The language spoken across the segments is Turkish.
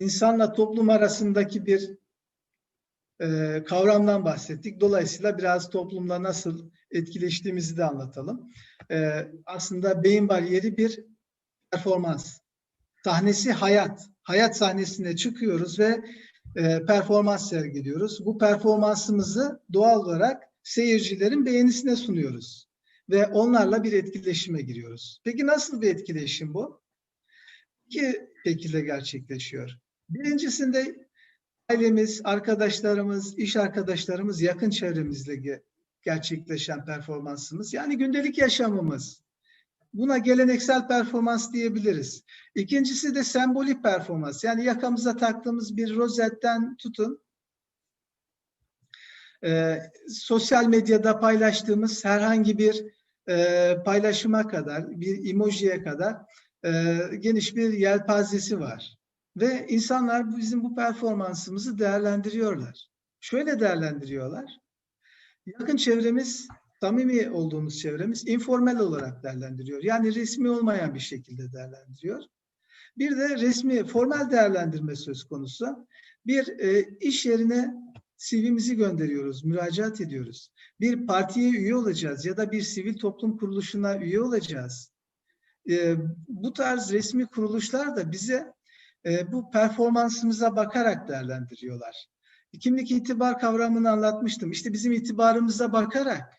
insanla toplum arasındaki bir e, kavramdan bahsettik. Dolayısıyla biraz toplumla nasıl etkileştiğimizi de anlatalım. E, aslında beyin bariyeri bir performans. Sahnesi hayat. Hayat sahnesine çıkıyoruz ve e, performans sergiliyoruz. Bu performansımızı doğal olarak seyircilerin beğenisine sunuyoruz. Ve onlarla bir etkileşime giriyoruz. Peki nasıl bir etkileşim bu? İki şekilde gerçekleşiyor. Birincisinde ailemiz, arkadaşlarımız, iş arkadaşlarımız, yakın çevremizle ge- gerçekleşen performansımız. Yani gündelik yaşamımız. Buna geleneksel performans diyebiliriz. İkincisi de sembolik performans. Yani yakamıza taktığımız bir rozetten tutun. e, sosyal medyada paylaştığımız herhangi bir e, paylaşıma kadar, bir emojiye kadar e, geniş bir yelpazesi var. Ve insanlar bizim bu performansımızı değerlendiriyorlar. Şöyle değerlendiriyorlar. Yakın çevremiz, samimi olduğumuz çevremiz informal olarak değerlendiriyor. Yani resmi olmayan bir şekilde değerlendiriyor. Bir de resmi, formal değerlendirme söz konusu. Bir e, iş yerine CV'mizi gönderiyoruz, müracaat ediyoruz. Bir partiye üye olacağız ya da bir sivil toplum kuruluşuna üye olacağız. E, bu tarz resmi kuruluşlar da bize e, bu performansımıza bakarak değerlendiriyorlar. Kimlik itibar kavramını anlatmıştım. İşte bizim itibarımıza bakarak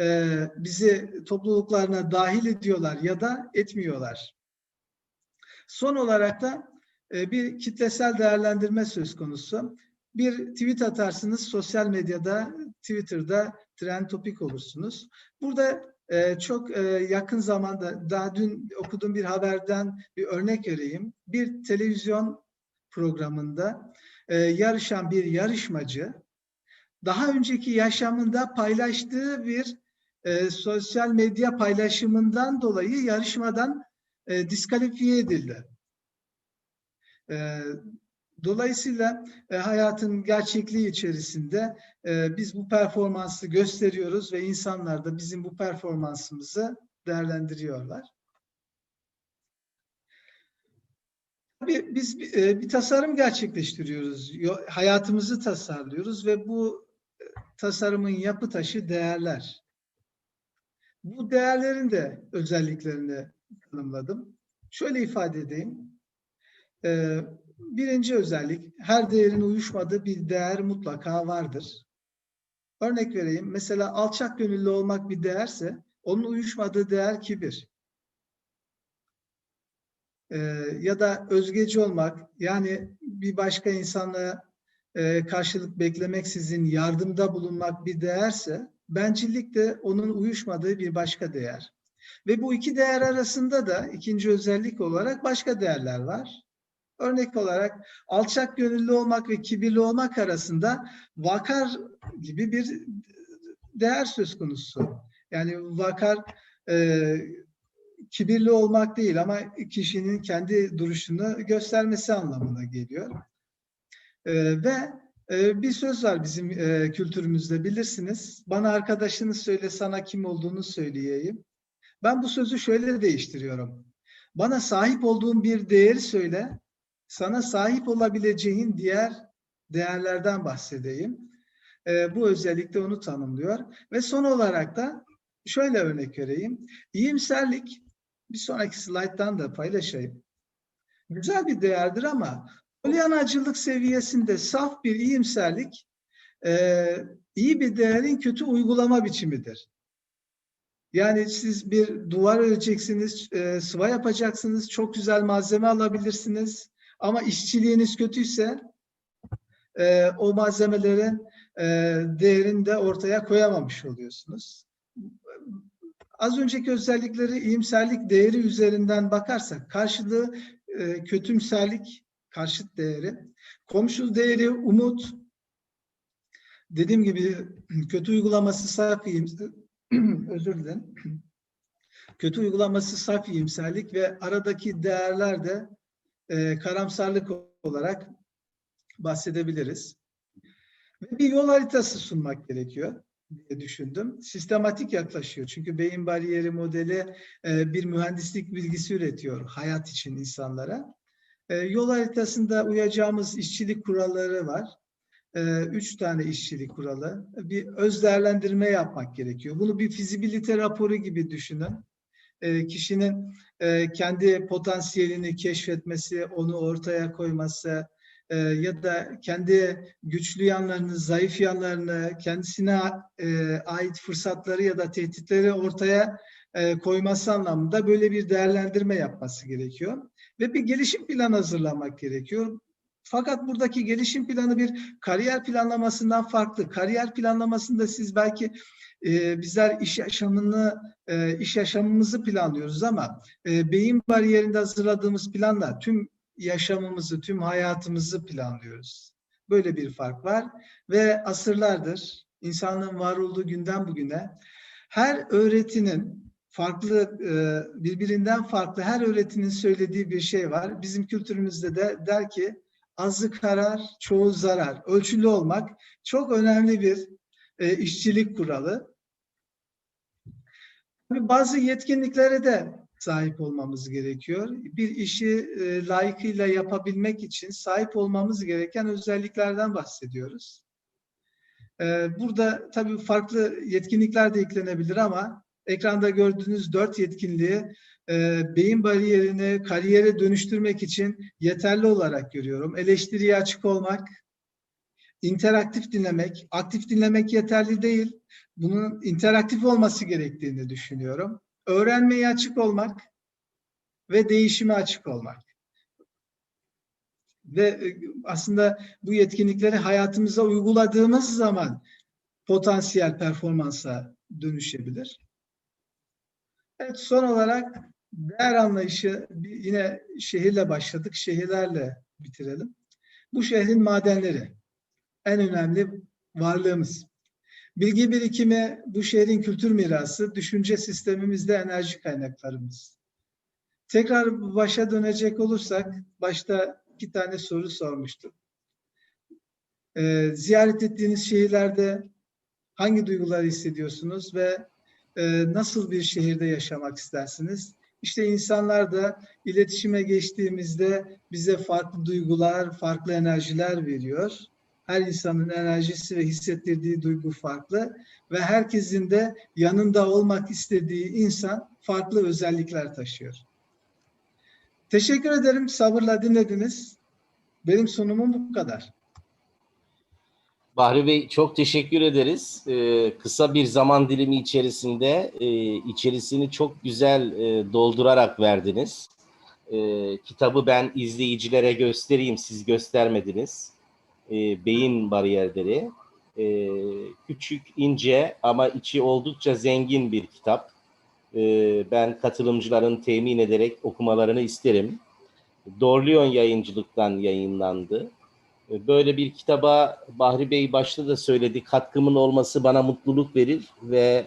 e, bizi topluluklarına dahil ediyorlar ya da etmiyorlar. Son olarak da e, bir kitlesel değerlendirme söz konusu. Bir tweet atarsınız sosyal medyada, Twitter'da trend topik olursunuz. Burada e, çok e, yakın zamanda, daha dün okuduğum bir haberden bir örnek vereyim. Bir televizyon programında e, yarışan bir yarışmacı, daha önceki yaşamında paylaştığı bir e, sosyal medya paylaşımından dolayı yarışmadan diskalifiye edildi. Dolayısıyla e, hayatın gerçekliği içerisinde e, biz bu performansı gösteriyoruz ve insanlar da bizim bu performansımızı değerlendiriyorlar. Tabii biz e, bir tasarım gerçekleştiriyoruz. Yo- Hayatımızı tasarlıyoruz ve bu e, tasarımın yapı taşı değerler. Bu değerlerin de özelliklerini tanımladım. Şöyle ifade edeyim. Birinci özellik, her değerin uyuşmadığı bir değer mutlaka vardır. Örnek vereyim, mesela alçak gönüllü olmak bir değerse, onun uyuşmadığı değer kibir. Ee, ya da özgeci olmak, yani bir başka insanla e, karşılık beklemeksizin yardımda bulunmak bir değerse, bencillik de onun uyuşmadığı bir başka değer. Ve bu iki değer arasında da ikinci özellik olarak başka değerler var. Örnek olarak alçak gönüllü olmak ve kibirli olmak arasında vakar gibi bir değer söz konusu. Yani vakar e, kibirli olmak değil ama kişinin kendi duruşunu göstermesi anlamına geliyor. E, ve e, bir söz var bizim e, kültürümüzde bilirsiniz. Bana arkadaşını söyle sana kim olduğunu söyleyeyim. Ben bu sözü şöyle değiştiriyorum. Bana sahip olduğun bir değeri söyle, sana sahip olabileceğin diğer değerlerden bahsedeyim. Ee, bu özellikle onu tanımlıyor. Ve son olarak da şöyle örnek vereyim. İyimserlik, bir sonraki slayttan da paylaşayım. Güzel bir değerdir ama polyanacılık seviyesinde saf bir iyimserlik e, iyi bir değerin kötü uygulama biçimidir. Yani siz bir duvar öreceksiniz, e, sıva yapacaksınız, çok güzel malzeme alabilirsiniz. Ama işçiliğiniz kötüyse e, o malzemelerin e, değerini de ortaya koyamamış oluyorsunuz. Az önceki özellikleri iyimserlik değeri üzerinden bakarsak karşılığı e, kötümserlik karşıt değeri. Komşu değeri umut. Dediğim gibi kötü uygulaması saf özür dilerim. Kötü uygulaması saf iyimserlik ve aradaki değerler de e, karamsarlık olarak bahsedebiliriz. Ve bir yol haritası sunmak gerekiyor diye düşündüm. Sistematik yaklaşıyor. Çünkü beyin bariyeri modeli e, bir mühendislik bilgisi üretiyor hayat için insanlara. E, yol haritasında uyacağımız işçilik kuralları var. E, üç tane işçilik kuralı. Bir öz değerlendirme yapmak gerekiyor. Bunu bir fizibilite raporu gibi düşünün. E, kişinin e, kendi potansiyelini keşfetmesi, onu ortaya koyması e, ya da kendi güçlü yanlarını, zayıf yanlarını, kendisine ait fırsatları ya da tehditleri ortaya koyması anlamında böyle bir değerlendirme yapması gerekiyor. Ve bir gelişim planı hazırlamak gerekiyor. Fakat buradaki gelişim planı bir kariyer planlamasından farklı. Kariyer planlamasında siz belki e, bizler iş yaşamını, e, iş yaşamımızı planlıyoruz ama e, beyin bariyerinde hazırladığımız planla tüm yaşamımızı, tüm hayatımızı planlıyoruz. Böyle bir fark var ve asırlardır insanlığın var olduğu günden bugüne her öğretinin farklı e, birbirinden farklı her öğretinin söylediği bir şey var. Bizim kültürümüzde de der ki azı karar, çoğu zarar. Ölçülü olmak çok önemli bir e, işçilik kuralı. Bazı yetkinliklere de sahip olmamız gerekiyor. Bir işi e, layıkıyla yapabilmek için sahip olmamız gereken özelliklerden bahsediyoruz. E, burada tabii farklı yetkinlikler de eklenebilir ama ekranda gördüğünüz dört yetkinliği e, beyin bariyerini kariyere dönüştürmek için yeterli olarak görüyorum. Eleştiriye açık olmak, interaktif dinlemek, aktif dinlemek yeterli değil. Bunun interaktif olması gerektiğini düşünüyorum. Öğrenmeye açık olmak ve değişime açık olmak. Ve e, aslında bu yetkinlikleri hayatımıza uyguladığımız zaman potansiyel performansa dönüşebilir. Evet, son olarak değer anlayışı yine şehirle başladık, şehirlerle bitirelim. Bu şehrin madenleri en önemli varlığımız. Bilgi birikimi bu şehrin kültür mirası, düşünce sistemimizde enerji kaynaklarımız. Tekrar başa dönecek olursak, başta iki tane soru sormuştum. Ee, ziyaret ettiğiniz şehirlerde hangi duyguları hissediyorsunuz ve e, nasıl bir şehirde yaşamak istersiniz? İşte insanlar da iletişime geçtiğimizde bize farklı duygular, farklı enerjiler veriyor. Her insanın enerjisi ve hissettirdiği duygu farklı ve herkesin de yanında olmak istediği insan farklı özellikler taşıyor. Teşekkür ederim. Sabırla dinlediniz. Benim sunumum bu kadar. Bahri Bey çok teşekkür ederiz. Ee, kısa bir zaman dilimi içerisinde e, içerisini çok güzel e, doldurarak verdiniz. E, kitabı ben izleyicilere göstereyim, siz göstermediniz. E, beyin bariyerleri. E, küçük, ince ama içi oldukça zengin bir kitap. E, ben katılımcıların temin ederek okumalarını isterim. Dorleon yayıncılıktan yayınlandı. Böyle bir kitaba Bahri Bey başta da söyledi. Katkımın olması bana mutluluk verir ve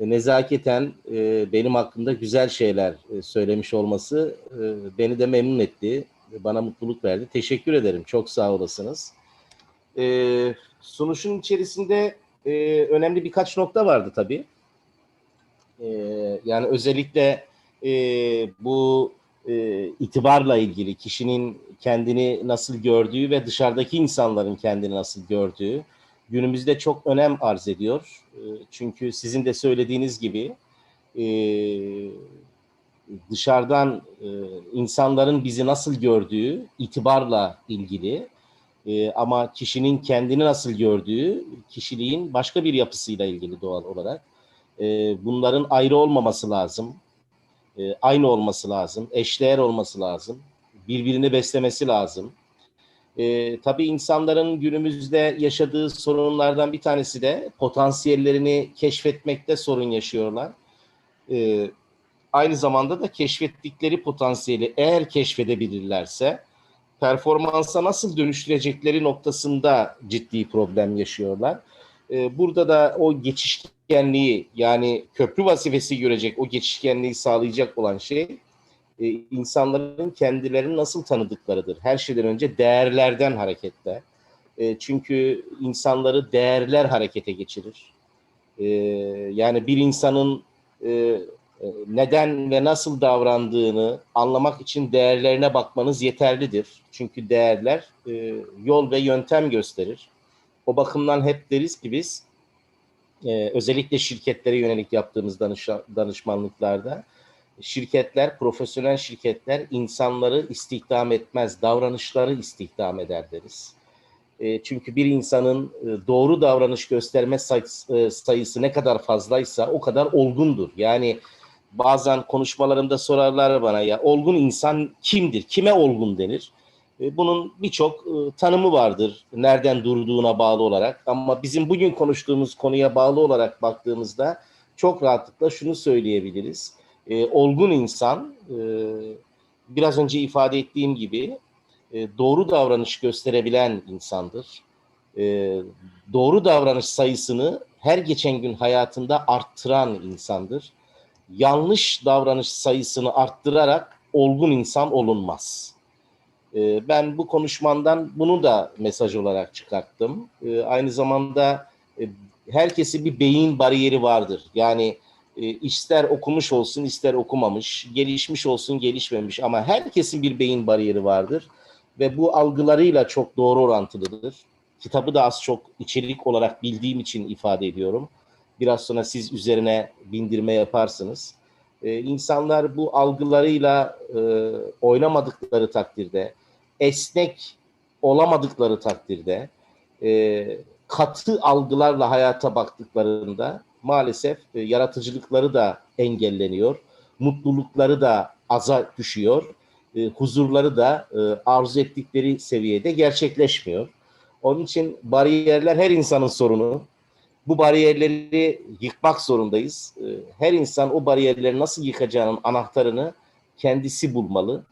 nezaketen e, benim hakkında güzel şeyler e, söylemiş olması e, beni de memnun etti. Bana mutluluk verdi. Teşekkür ederim. Çok sağ olasınız. Sunuşun içerisinde önemli birkaç nokta vardı tabii. Yani özellikle bu itibarla ilgili kişinin kendini nasıl gördüğü ve dışarıdaki insanların kendini nasıl gördüğü günümüzde çok önem arz ediyor. Ee, çünkü sizin de söylediğiniz gibi e, dışarıdan e, insanların bizi nasıl gördüğü itibarla ilgili e, ama kişinin kendini nasıl gördüğü kişiliğin başka bir yapısıyla ilgili doğal olarak. Bunların ayrı olmaması lazım. Aynı olması lazım. Eşdeğer olması lazım birbirini beslemesi lazım. E, tabii insanların günümüzde yaşadığı sorunlardan bir tanesi de potansiyellerini keşfetmekte sorun yaşıyorlar. E, aynı zamanda da keşfettikleri potansiyeli eğer keşfedebilirlerse performansa nasıl dönüştürecekleri noktasında ciddi problem yaşıyorlar. E, burada da o geçişkenliği yani köprü vazifesi görecek o geçişkenliği sağlayacak olan şey e, insanların kendilerini nasıl tanıdıklarıdır. Her şeyden önce değerlerden hareketle. E, çünkü insanları değerler harekete geçirir. E, yani bir insanın e, e, neden ve nasıl davrandığını anlamak için değerlerine bakmanız yeterlidir. Çünkü değerler e, yol ve yöntem gösterir. O bakımdan hep deriz ki biz e, özellikle şirketlere yönelik yaptığımız danışa- danışmanlıklarda şirketler, profesyonel şirketler insanları istihdam etmez, davranışları istihdam eder deriz. E, çünkü bir insanın e, doğru davranış gösterme sayısı, e, sayısı ne kadar fazlaysa o kadar olgundur. Yani bazen konuşmalarımda sorarlar bana ya olgun insan kimdir? Kime olgun denir? Bunun birçok tanımı vardır nereden durduğuna bağlı olarak ama bizim bugün konuştuğumuz konuya bağlı olarak baktığımızda çok rahatlıkla şunu söyleyebiliriz. E, olgun insan e, biraz önce ifade ettiğim gibi e, doğru davranış gösterebilen insandır. E, doğru davranış sayısını her geçen gün hayatında arttıran insandır. Yanlış davranış sayısını arttırarak olgun insan olunmaz. E, ben bu konuşmandan bunu da mesaj olarak çıkarttım. E, aynı zamanda e, herkesin bir beyin bariyeri vardır. Yani e, ister okumuş olsun ister okumamış, gelişmiş olsun gelişmemiş ama herkesin bir beyin bariyeri vardır ve bu algılarıyla çok doğru orantılıdır. Kitabı da az çok içerik olarak bildiğim için ifade ediyorum. Biraz sonra siz üzerine bindirme yaparsınız. Ee, insanlar bu algılarıyla e, oynamadıkları takdirde, esnek olamadıkları takdirde, e, katı algılarla hayata baktıklarında maalesef e, yaratıcılıkları da engelleniyor, mutlulukları da aza düşüyor e, huzurları da e, arzu ettikleri seviyede gerçekleşmiyor. Onun için bariyerler her insanın sorunu. Bu bariyerleri yıkmak zorundayız. E, her insan o bariyerleri nasıl yıkacağının anahtarını kendisi bulmalı.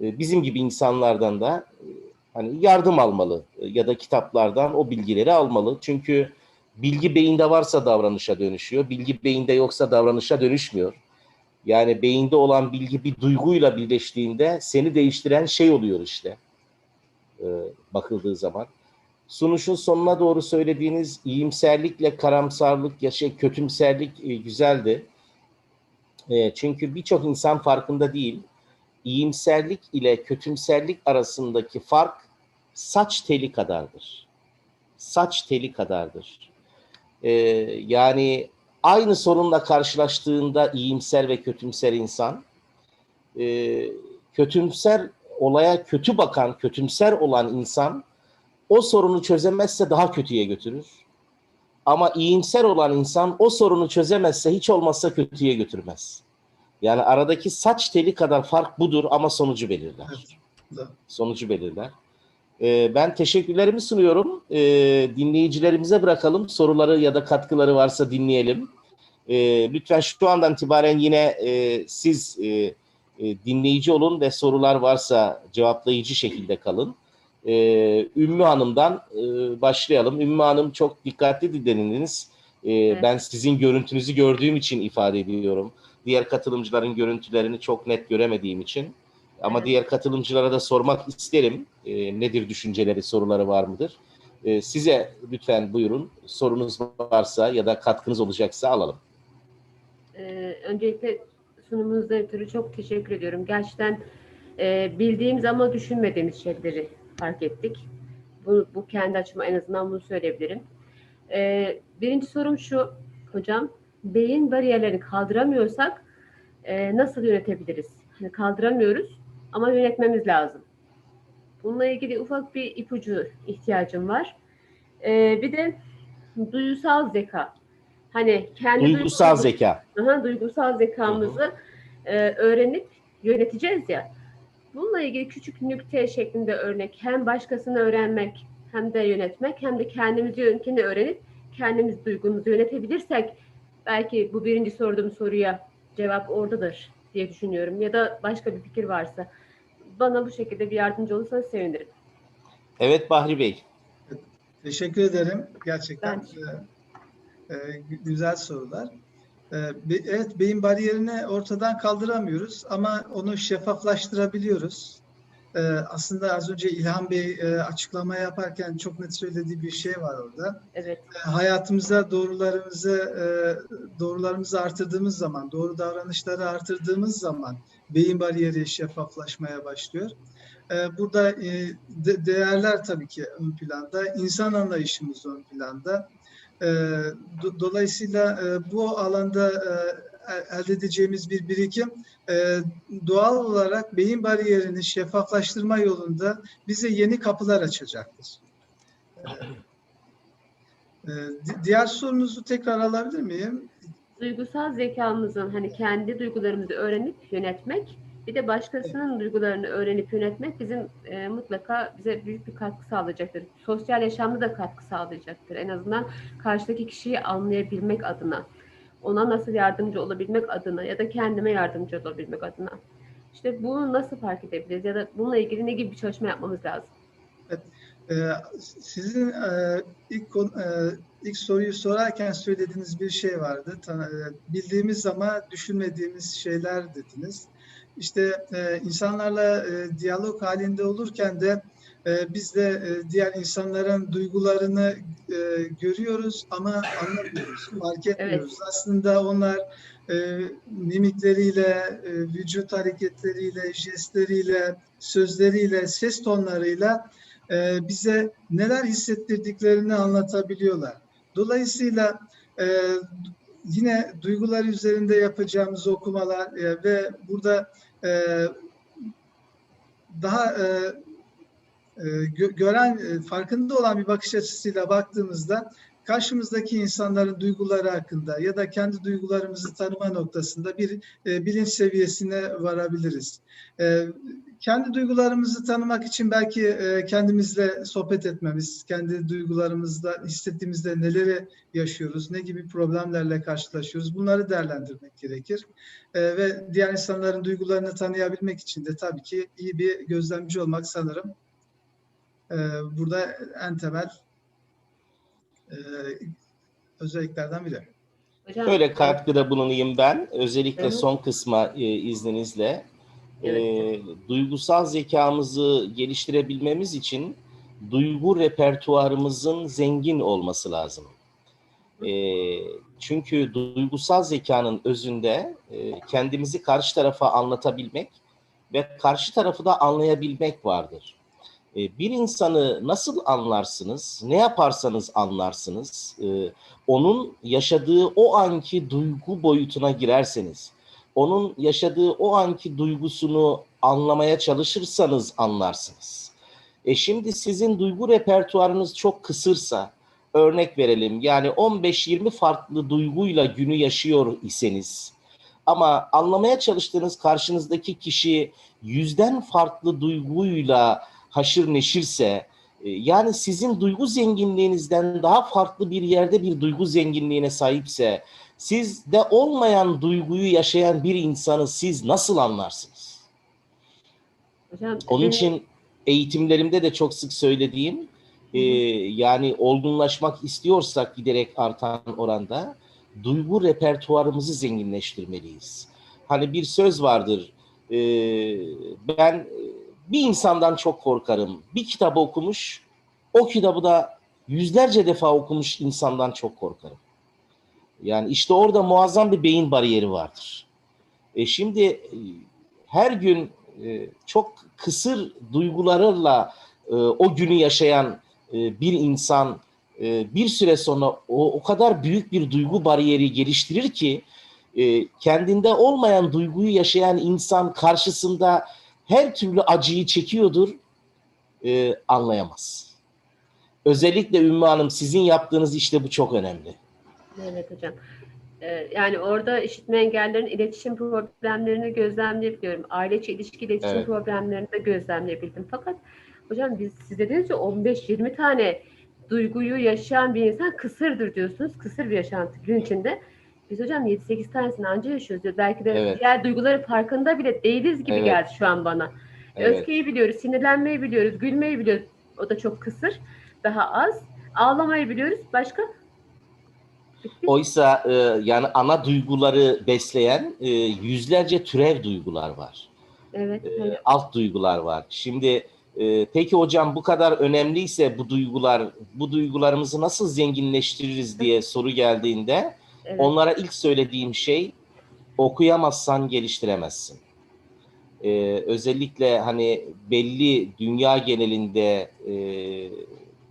E, bizim gibi insanlardan da e, hani yardım almalı e, ya da kitaplardan o bilgileri almalı. Çünkü bilgi beyinde varsa davranışa dönüşüyor. Bilgi beyinde yoksa davranışa dönüşmüyor. Yani beyinde olan bilgi bir duyguyla birleştiğinde seni değiştiren şey oluyor işte. Ee, bakıldığı zaman. Sunuşun sonuna doğru söylediğiniz iyimserlikle karamsarlık ya şey kötümserlik e, güzeldi. E, çünkü birçok insan farkında değil. İyimserlik ile kötümserlik arasındaki fark saç teli kadardır. Saç teli kadardır. E, yani aynı sorunla karşılaştığında iyimser ve kötümser insan, e, kötümser olaya kötü bakan, kötümser olan insan o sorunu çözemezse daha kötüye götürür. Ama iyimser olan insan o sorunu çözemezse hiç olmazsa kötüye götürmez. Yani aradaki saç teli kadar fark budur ama sonucu belirler. Evet. Sonucu belirler. Ee, ben teşekkürlerimi sunuyorum. Ee, dinleyicilerimize bırakalım. Soruları ya da katkıları varsa dinleyelim. Ee, lütfen şu andan itibaren yine e, siz e, e, dinleyici olun ve sorular varsa cevaplayıcı şekilde kalın. Ee, Ümmü Hanım'dan e, başlayalım. Ümmü Hanım çok dikkatli dinlediniz. Evet. Ben sizin görüntünüzü gördüğüm için ifade ediyorum. Diğer katılımcıların görüntülerini çok net göremediğim için. Ama diğer katılımcılara da sormak isterim. Ee, nedir düşünceleri, soruları var mıdır? Ee, size lütfen buyurun. Sorunuz varsa ya da katkınız olacaksa alalım. Ee, öncelikle sunumunuzdan ötürü çok teşekkür ediyorum. Gerçekten e, bildiğimiz ama düşünmediğimiz şeyleri fark ettik. Bu, bu kendi açıma en azından bunu söyleyebilirim. Ee, birinci sorum şu hocam. Beyin bariyerlerini kaldıramıyorsak e, nasıl yönetebiliriz? Hani kaldıramıyoruz ama yönetmemiz lazım. Bununla ilgili ufak bir ipucu ihtiyacım var. Ee, bir de duygusal zeka. Hani kendi Duygusal zeka. Aha, duygusal zekamızı e, öğrenip yöneteceğiz ya. Bununla ilgili küçük nükte şeklinde örnek hem başkasını öğrenmek hem de yönetmek hem de kendimizi yönetimini öğrenip kendimiz duygumuzu yönetebilirsek belki bu birinci sorduğum soruya cevap oradadır diye düşünüyorum. Ya da başka bir fikir varsa bana bu şekilde bir yardımcı olursanız sevinirim. Evet Bahri Bey. Teşekkür ederim. Gerçekten Ben- e, e, güzel sorular. E, be- evet, beyin bariyerini ortadan kaldıramıyoruz ama onu şeffaflaştırabiliyoruz. E, aslında az önce İlhan Bey e, açıklama yaparken çok net söylediği bir şey var orada. Evet. E, hayatımıza doğrularımızı e, doğrularımızı artırdığımız zaman, doğru davranışları artırdığımız zaman beyin bariyeri şeffaflaşmaya başlıyor. E, burada e, de- değerler tabii ki ön planda, insan anlayışımız ön planda. E, do- dolayısıyla e, bu alanda e, elde edeceğimiz bir birikim e, doğal olarak beyin bariyerini şeffaflaştırma yolunda bize yeni kapılar açacaktır. E, di- diğer sorunuzu tekrar alabilir miyim? Duygusal zekamızın hani kendi duygularımızı öğrenip yönetmek, bir de başkasının duygularını öğrenip yönetmek bizim e, mutlaka bize büyük bir katkı sağlayacaktır. Sosyal yaşamda da katkı sağlayacaktır. En azından karşıdaki kişiyi anlayabilmek adına, ona nasıl yardımcı olabilmek adına ya da kendime yardımcı olabilmek adına. İşte bunu nasıl fark edebiliriz ya da bununla ilgili ne gibi bir çalışma yapmamız lazım? Ee, Sizin e, ilk kon- e, ilk soruyu sorarken söylediğiniz bir şey vardı. E, Bildiğimiz ama düşünmediğimiz şeyler dediniz. İşte e, insanlarla e, diyalog halinde olurken de e, biz de e, diğer insanların duygularını e, görüyoruz ama anlamıyoruz, fark etmiyoruz. Aslında onlar e, mimikleriyle, e, vücut hareketleriyle, jestleriyle, sözleriyle, ses tonlarıyla e, bize neler hissettirdiklerini anlatabiliyorlar. Dolayısıyla e, yine duygular üzerinde yapacağımız okumalar e, ve burada e, daha e, gö- gören, e, farkında olan bir bakış açısıyla baktığımızda karşımızdaki insanların duyguları hakkında ya da kendi duygularımızı tanıma noktasında bir e, bilinç seviyesine varabiliriz. E, kendi duygularımızı tanımak için belki e, kendimizle sohbet etmemiz, kendi duygularımızda hissettiğimizde neleri yaşıyoruz, ne gibi problemlerle karşılaşıyoruz bunları değerlendirmek gerekir. E, ve diğer insanların duygularını tanıyabilmek için de tabii ki iyi bir gözlemci olmak sanırım e, burada en temel e, özelliklerden biri. Hocam, Böyle katkıda bulunayım ben. Özellikle Evet. son kısma e, izninizle. Evet. E, duygusal zekamızı geliştirebilmemiz için duygu repertuarımızın zengin olması lazım. E, çünkü duygusal zekanın özünde e, kendimizi karşı tarafa anlatabilmek ve karşı tarafı da anlayabilmek vardır. E, bir insanı nasıl anlarsınız, ne yaparsanız anlarsınız, e, onun yaşadığı o anki duygu boyutuna girerseniz, onun yaşadığı o anki duygusunu anlamaya çalışırsanız anlarsınız. E şimdi sizin duygu repertuarınız çok kısırsa, örnek verelim yani 15-20 farklı duyguyla günü yaşıyor iseniz ama anlamaya çalıştığınız karşınızdaki kişi yüzden farklı duyguyla haşır neşirse e, yani sizin duygu zenginliğinizden daha farklı bir yerde bir duygu zenginliğine sahipse sizde olmayan duyguyu yaşayan bir insanı siz nasıl anlarsınız? hocam, Onun e, için eğitimlerimde de çok sık söylediğim e, yani olgunlaşmak istiyorsak giderek artan oranda duygu repertuarımızı zenginleştirmeliyiz. Hani bir söz vardır e, ben bir insandan çok korkarım. Bir kitabı okumuş o kitabı da yüzlerce defa okumuş insandan çok korkarım. Yani işte orada muazzam bir beyin bariyeri vardır. E şimdi e, her gün e, çok kısır duygularıyla e, o günü yaşayan bir insan bir süre sonra o, o kadar büyük bir duygu bariyeri geliştirir ki kendinde olmayan duyguyu yaşayan insan karşısında her türlü acıyı çekiyordur, e, anlayamaz. Özellikle Ümmü Hanım sizin yaptığınız işte bu çok önemli. Evet hocam. Ee, yani orada işitme engellerin iletişim problemlerini gözlemleyebiliyorum. Aile içi ilişki iletişim Evet. problemlerini de gözlemleyebildim. Fakat hocam biz siz dediniz ya 15-20 tane duyguyu yaşayan bir insan kısırdır diyorsunuz. Kısır bir yaşantı gün içinde. Biz hocam 7-8 tanesini anca yaşıyoruz. diyor. Belki de Evet. diğer duyguları farkında bile değiliz gibi Evet. geldi şu an bana. Evet. Öfkeyi biliyoruz, sinirlenmeyi biliyoruz, gülmeyi biliyoruz. O da çok kısır. Daha az. Ağlamayı biliyoruz. Başka? Oysa e, yani ana duyguları besleyen e, yüzlerce türev duygular var. Evet. e, alt duygular var. Şimdi e, peki hocam bu kadar önemliyse bu duygular, bu duygularımızı nasıl zenginleştiririz diye soru geldiğinde evet. onlara ilk söylediğim şey okuyamazsan geliştiremezsin. Ee, özellikle hani belli dünya genelinde e,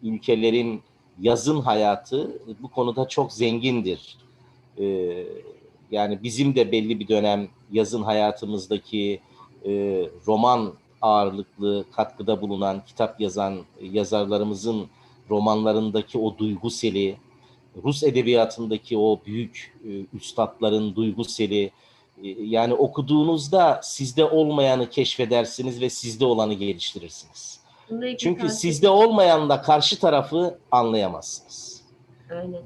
ülkelerin yazın hayatı bu konuda çok zengindir. Ee, yani bizim de belli bir dönem yazın hayatımızdaki e, roman ağırlıklı katkıda bulunan kitap yazan yazarlarımızın romanlarındaki o duygu seli, Rus edebiyatındaki o büyük e, üstadların duygu seli, e, yani okuduğunuzda sizde olmayanı keşfedersiniz ve sizde olanı geliştirirsiniz. Çünkü tavsiye- sizde olmayanla karşı tarafı anlayamazsınız. Aynen.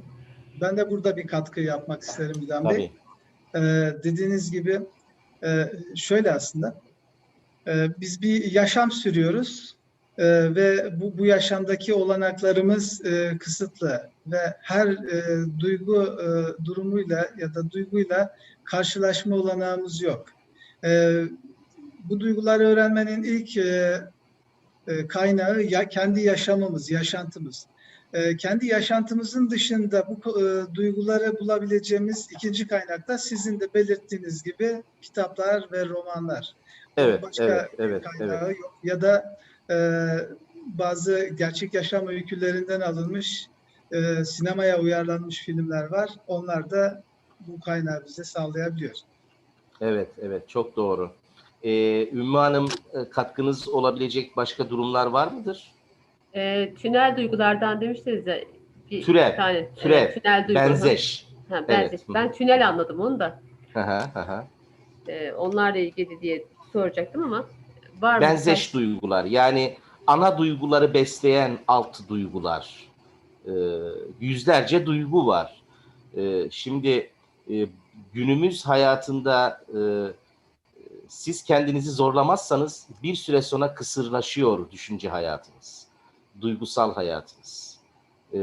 Ben de burada bir katkı yapmak isterim İlhan Bey. Tabii. Ee, dediğiniz gibi e, şöyle aslında e, biz bir yaşam sürüyoruz e, ve bu, bu yaşamdaki olanaklarımız e, kısıtlı ve her e, duygu e, durumuyla ya da duyguyla karşılaşma olanağımız yok. E, bu duyguları öğrenmenin ilk e, e, kaynağı ya, kendi yaşamımız, yaşantımız. E, kendi yaşantımızın dışında bu e, duyguları bulabileceğimiz ikinci kaynak da sizin de belirttiğiniz gibi kitaplar ve romanlar. Evet, Başka evet, evet, kaynağı evet. yok. Ya da e, bazı gerçek yaşam öykülerinden alınmış e, sinemaya uyarlanmış filmler var. Onlar da bu kaynağı bize sağlayabiliyor. Evet, evet, çok doğru. Ee, Ümmü Hanım, e, katkınız olabilecek başka durumlar var mıdır? Ee, tünel duygulardan demiştiniz ya. Bir Türev, tane, türev, evet, tünel duygu. Benzeş. Ha, benzeş. Evet. Ben tünel anladım onu da. Hı hı, hı hı. Ee, onlarla ilgili diye soracaktım ama var mı? Benzeş duygular. Yani ana duyguları besleyen alt duygular. Ee, yüzlerce duygu var. Ee, şimdi e, günümüz hayatında e, siz kendinizi zorlamazsanız bir süre sonra kısırlaşıyor düşünce hayatınız. Duygusal hayatınız. Ee,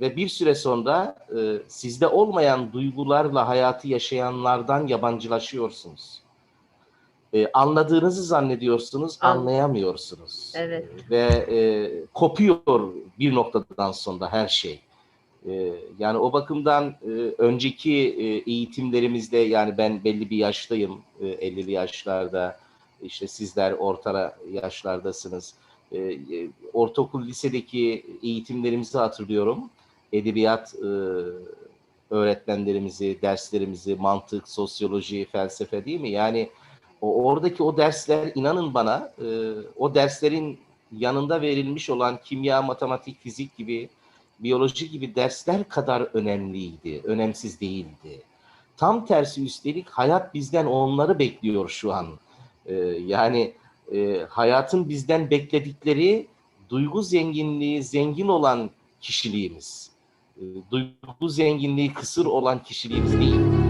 ve bir süre sonra e, sizde olmayan duygularla hayatı yaşayanlardan yabancılaşıyorsunuz. Ee, anladığınızı zannediyorsunuz, An- anlayamıyorsunuz. Evet. Ve e, kopuyor bir noktadan sonra her şey. E, yani o bakımdan e, önceki e, eğitimlerimizde yani ben belli bir yaştayım, e, 50'li yaşlarda, işte sizler orta yaşlardasınız. E, e, ortaokul, lisedeki eğitimlerimizi hatırlıyorum. Edebiyat e, öğretmenlerimizi, derslerimizi, mantık, sosyoloji, felsefe değil mi? Yani o oradaki o dersler inanın bana e, o derslerin yanında verilmiş olan kimya, matematik, fizik gibi, biyoloji gibi dersler kadar önemliydi, önemsiz değildi. Tam tersi üstelik hayat bizden onları bekliyor şu an. E, yani e, hayatın bizden bekledikleri duygu zenginliği zengin olan kişiliğimiz. E, duygu zenginliği kısır olan kişiliğimiz değil.